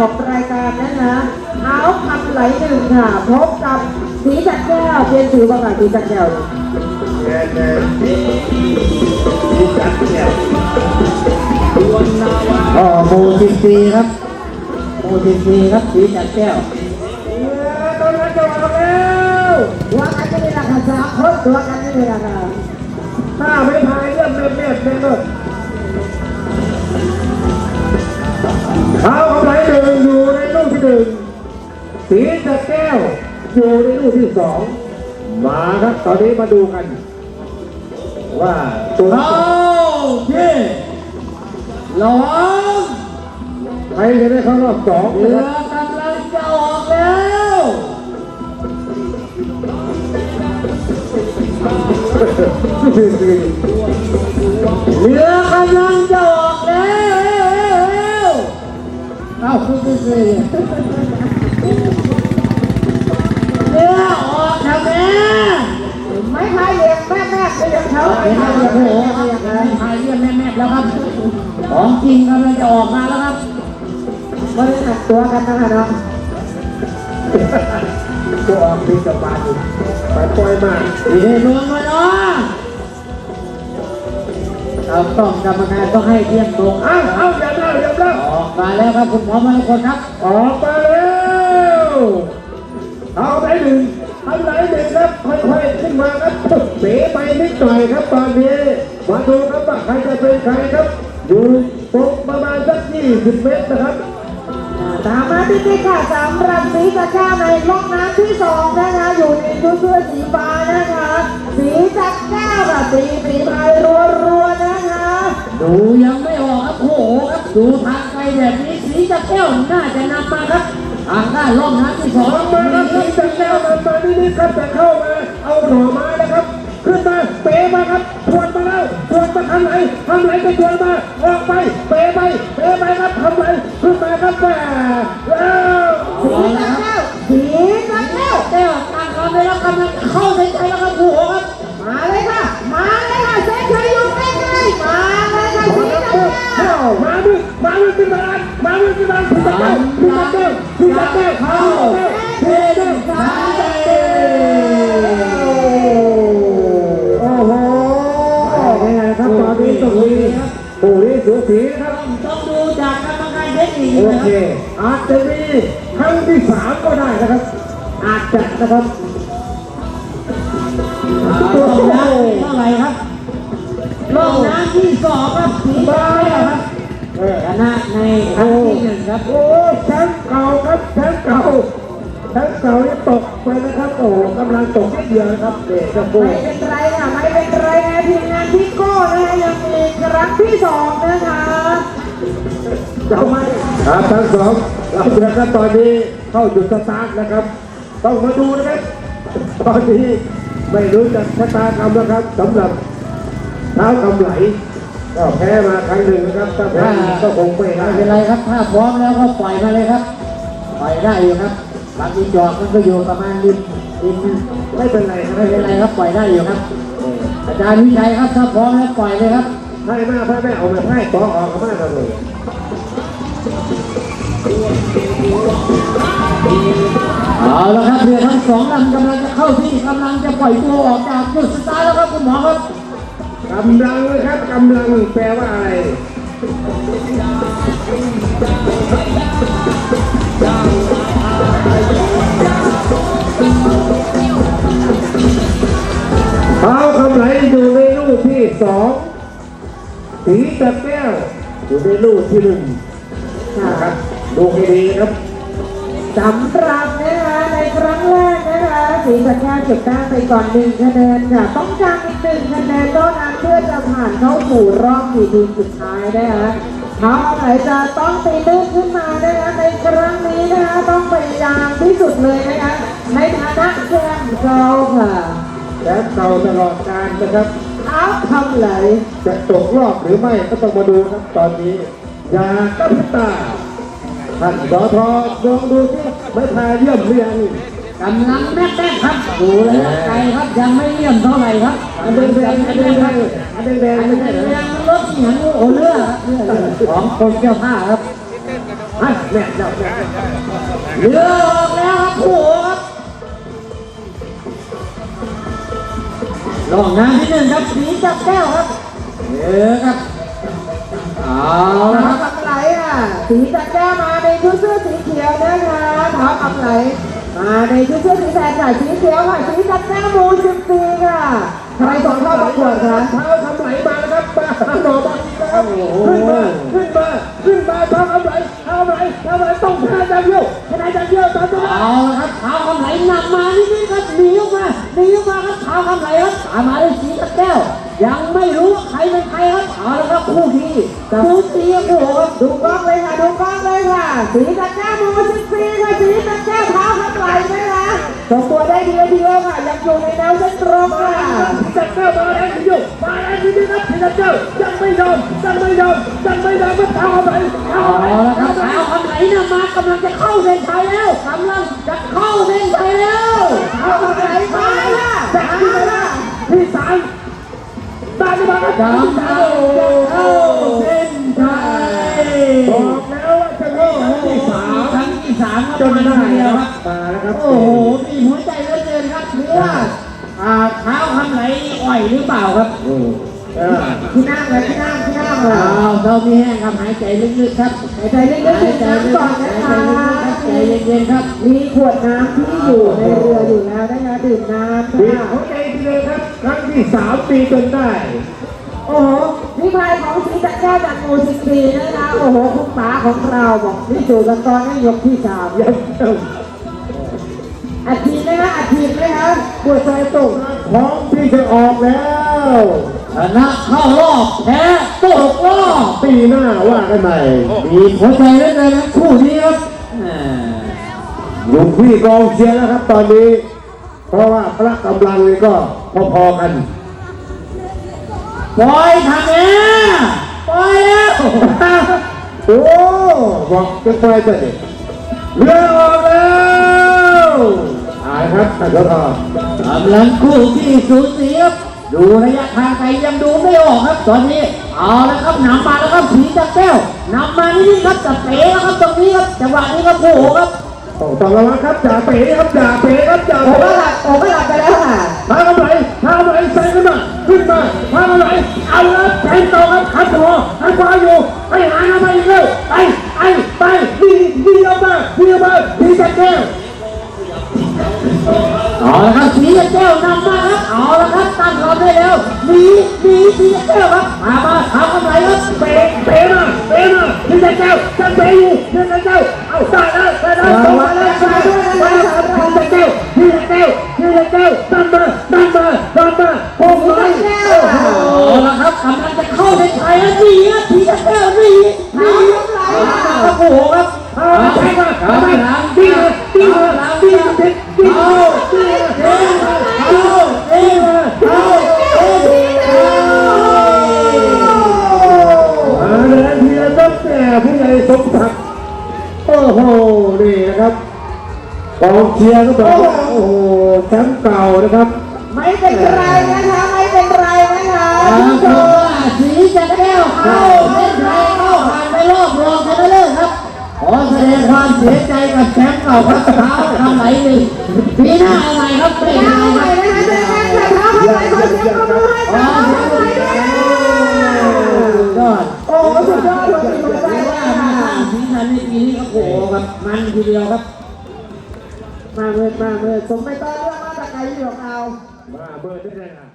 ของรายการนะคะเท้าคำไหลหนึ่งค่ะ พบกับสีจัดแก้วเพียนถือว่าไงสีจัดแก้วแย่แน่ที่จัดเนี่ยอ๋อโมจิซีครับโมจิซีครับสีจัดแก้วตอนนั้นจะมาแล้วตัวกันจะมีราคาสามคนตัวกันจะมีราคาถ้าไม่พายเรื่องเรียบเรียบเรียบเลย เอาเอาไหลหนึ่งอยู่ในลูกที่หนึ่งสีจัดแก้วอยู่ในลูกที่สองมาครับตอนนี้มาดูกัน ว่าตัวเอาเย่หลองใครจะได้เข้ารอบสองเรืนะอครับกำลังจะออกแล้วเรือกำลังจะอ อ้าคุณดูสิเรือออกทำไมไม่พายเรียงแม่แม่ก็ยังเขาเห็นไหมโอ้โหพายเรียนแม่ๆแล้วครับ ของจริงกำลังจะออกมาแล้วครับไม่ได้หักตัวกันนะคะเนาะตัวออกปีกับบานอยู่ไปปล่อยมาดีลงมาเนาะเราต้องกรรมการต้องให้เที่ยงตรงเอาเอาอย่าเล่าอา เล่าออกมาแล้วครับคุณหมอมาทุกคนครับ ออกมาแล้วเอาไหนหนึ่งเอาไหนหนึ่งครับค่อยๆขึ้นมาครับเป๋ไปนิดหน่อยครับตอนนี้มาดูครับว่าใครจะเป็นใครครับอยู่ตรงประมาณสัก20เมตรนะครับตามมาที่นี่ค่ะสำหรับสีจัดแก้วในล็อกน้ำที่สองนะคะอยู่ในชุดเสื้อสีฟ้านะคะ สีจัดแก้วค่ะสีสีพายรัวๆนะคะ ดูยังไม่ออกครับโอ้โหครับดูทางไปแบบนี้สีจะแก้วน่าจะนำมาครับทางด้านร่องน้ำที่สองออกมาครับสีจันแก้วมามานี่นี่ครับจะเข้ามาเอาหน่อไม้นะครับ ขึ้นมาเป๋มาครับทวนมาแล้วทวนมาทางไหนทางไหนก็ทวนมาออกไปเป๋ไปเป๋ไปครับทำไหนขึ้นมาครับแหมแล้วสีจัดแก้วสีจัดแก้วแก้วตามคำไปแล้วกำลังเข้าในใจแล้วครับโอ้โห โอ้ยสูสีนะครับต้องดูจากกรรมการเทคนิคโอนะเคครับอาจจะมีครั้งที่สามก็ได้นะครับ อาจจะนะครับร่องน้ำเท่าไหร่ครับร่องน้ำที่สองครับสีแก้วครับ เออ ชนะ ในครั้งที่หนึ่งครับ โอ้แชมป์เก่าครับแชมป์เก่าแชมป์เก่านี่ตกไปนะครับโอ้โหกำลังตกนิดเดียวนะครับเด็กจะโก้ไม่เป็นไรค่ะไม่เป็นไรนะทีมงานพี่โก้นะคะยังมีครั้งที่สองนะคะเจ้าไม่ครับทั้งสองเราเดือดกันตอนนี้เข้าจุดสตาร์ทนะครับ ต้องมาดูนะครับ ตอนนี้ไม่รู้จักชะตากรรมนะครับสำหรับเท้ากำไหล ก็แพ้มาครั้งหนึ่งนะครับถ้าแพ้อีกก็คงไม่ได้ไม่เป็นไรครับ ถ้าพร้อมแล้วก็ปล่อยมาเลยครับ ปล่อยได้อยู่ครับบางทีจอกมันก็อยู่ประมาณริมริมไม่เป็นไรครับไม่เป็นไรครับปล่อยได้อยู่ครับ อาจารย์วิชัยครับถ้าพร้อมแล้วปล่อยเลยครับให้หน้าให้แม่เอามาให้ต่อออกกับแม่กันเลยเอาละครับเรือทั้งสองลำกำลังจะเข้าที่กำลังจะปล่อยตัวออกจากจุดสตาร์ทแล้วครับคุณหมอครับ กำลังเลยครับกำลังแปลว่าอะไรเท้าคำไหลอยู่ในลูกที่สองสีตะแก้วอยู่ในลูกที่หนึ่งนะครับดูให้ดีครับสำหรับ นะคะสีสัญญาเก็บแต้มไปก่อนหนึ่งคะแนนค่ะ ต้องการอีกหนึ่งคะแนนเท่านั้นเพื่อจะผ่านเข้าสู่รอบสี่ทีมสุดท้ายนะคะเขาไหนจะต้องตีตื้นขึ้นมานะคะในครั้งนี้นะคะต้องพยายามที่สุดเลยนะคะในฐานะแชมป์เราค่ะแชมป์เก่าตลอดการนะครับเท้าคำไหลจะตกรอบหรือไม่ก็ต้องมาดูครับตอนนี้อย่ากระพริบตาท่านสอทอลองดูที่ไม่พายเยี่ยมเรียง กำลังแม่แป๊บครับดูเลยครับไกลครับยังไม่เลี่ยมเท่าไหร่ครับอันแดงแดงอันแดงแดงอันแดงแดงอันไม่นี้ใช่เหรอยังรถเหนียงโอเลือครับเรือของกรมเจ้าท่าครับฮะแม่เจ้าแม่เรือออกแล้วครับโอ้โหครับลองน้ำที่หนึ่งครับสีจับแก้วครับเออครับเอาละครับเท้ากำไหลอะสีจัดแก้วมาในชุดเสื้อสีเขียวนะคะเท้ากำไหล มาในชุดเสื้อสีแดงค่ะสีเขียวค่ะสีจัดแก้วหมูสิบปีค่ะใครส่งเข้าประกวดคะเท้าทำไหลมาแล้วครับมาหนอบอลนะครับขึ้นมาขึ้นมาขึ้นมาเท้าทำไหลเท้าไหลเท้าไหลต้องชนะอย่างเดียวชนะอย่างเดียวตอนนี้เอาละครับเท้าคำไหลนำมานิดนึงครับหนีออกมาหนีออกมาครับเท้าคำไหลครับตามมาด้วยสีจับแก้วยังไม่รู้ว่าใครเป็นใครครับเอาละครับคู่ที่คู่ตีโอ้โหครับดูกล้องเลยค่ะดูกล้องเลยค่ะสีจัดแก้วมูสิบปีค่ะสีจัดแก้วเท้ากำไหล นะคะส่งตัวได้ดีเดียวค่ะยังอยู่ในแนวเส้นตรงค่ะจัดเจ้ามาแล้วทีเดียวมาแล้วทีเดียวครับทีเจ้ายังไม่ยอมยังไม่ยอมยังไม่ยอมก็เท้าไหลเท้าเอาไหลละครับเท้าคำไหลนำมากำลังจะเข้าเส้นชัยแล้วกำลังจะเข้าเส้นชัยแล้วเท้ากำไหลมาค่ะจากที่ไหนล่ะที่สามได้ไหมครับกำลังจะเข้าเส้นชัยบอกแล้วว่าจะมีครั้งที่สามครั้งที่สามจนได้ทีเดียวครับมาแล้วครับโอ้ ว่าอ่าเท้าคำไหลอ่อยหรือเปล่าครับโอ้เออที่นั่งเลยที่นั่งที่นั่งเลยอ้าวเรามีแห้งครับหายใจลึกๆครับหายใจลึกๆดื่มน้ำก่อนนะคะใจเย็นๆครับ มีขวดน้ำที่อยู่ในเรืออยู่แล้วนะคะดื่มน้ำบีบค่ะหัวใจทีเดียวครับ ครั้งที่สามปีจนได้ โอ้โหวิภัยของสีจักรแก้วจากหมูสิบปีนะคะโอ้โหคุณป๋าของเราบอกนี่จูกันตอนนี้ยกที่สามยังเจ้า อาทิตย์นะคะอาทิตย์นะคะปวดใจตกพร้อมที่จะออกแล้วชนะเข้ารอบแพ้ตกรอบปีหน้าว่ากันใหม่มีหัวใจเหลือเกินทั้งคู่นี้ครับแหมอยู่ที่กองเชียร์แล้วครับตอนนี้ เพราะว่าพละกำลังนี่ก็พอๆกันปล่อยทางนี้ปล่อยแล้วโอ้บอกจะไปจะเด็กเรือออกแล้วอาย ครับท่านผู้ชมกำลังคู่ที่สูสีครับดูระยะทางไกลยังดูไม่ออกครับตอนนี้เอาแล้วครับนำมาแล้วครับผีจับแก้วนำมานี่ครับจับเป๋แล้วครับตรงนี้ครับจังหวะนี้ครับโอ้โหครับต้องต้องระวังครับจ่าเป๋ครับจ่าเป๋ครับจ่าโอ้เป๋ก็หลับโอ้ก็หลับไปแล้วค่ะพากันไหลพากันไหลใส่ขึ้นมาขึ้นมาพากันไหลเอาละแทงต่อครับขัดหัวขัดขวาอยู่ไปหามาอีกแล้วไปไปไปดีดีออกมาดีออกมาดีจัดแก้ว เอาละครับสีแก้วนำมาครับเอาละครับตั้งรอบได้แล้วมีมีสีแก้วครับมามาทำอะไรครับเป๋เป๋มาเป๋มาดีจัดแก้วจัดเปอยู่ดีจัดแก้วเอาได้แล้วได้แล้วตรงมาแล้วมาแล้วดีจัดแล้วดีจัดแก้วดีจัดแก้วดันมาดัน ชียร์ก็บอกว่าโอ้โหแชมป์เก่านะครับไม่เป็นไรนะคะไม่เป็นไรนะคะเอาคุณผู้ชเพราะมว่าสีจะแก้วเข้าเส้นชัยเข้าผ่านไปรอบรองชนะเลิศครับขอแสดงความเสียใจกับแชมป์เก่าครับเท้าทำไหลหนึ่งปีหน้าเอาใหม่ครับไม่ยาได้วใหม่ครับนะคะเจอกันค่ะเท้าเข้าไปขอเสียงปรบมือให้อ๋อเท้าเข้าไปด้วยค่ะยอดโอ้สุดยอดเลยสุดยอดแต่เลยว่ามาสร้างสีสันในปีนี้ก็โอ้โหครับมันทีเดียวครับ มาเมื่อมาเมื่อสมไปตอนเรื่องมาตะไกลอยู่ของเรามาเบอร์ที่ไหนอะ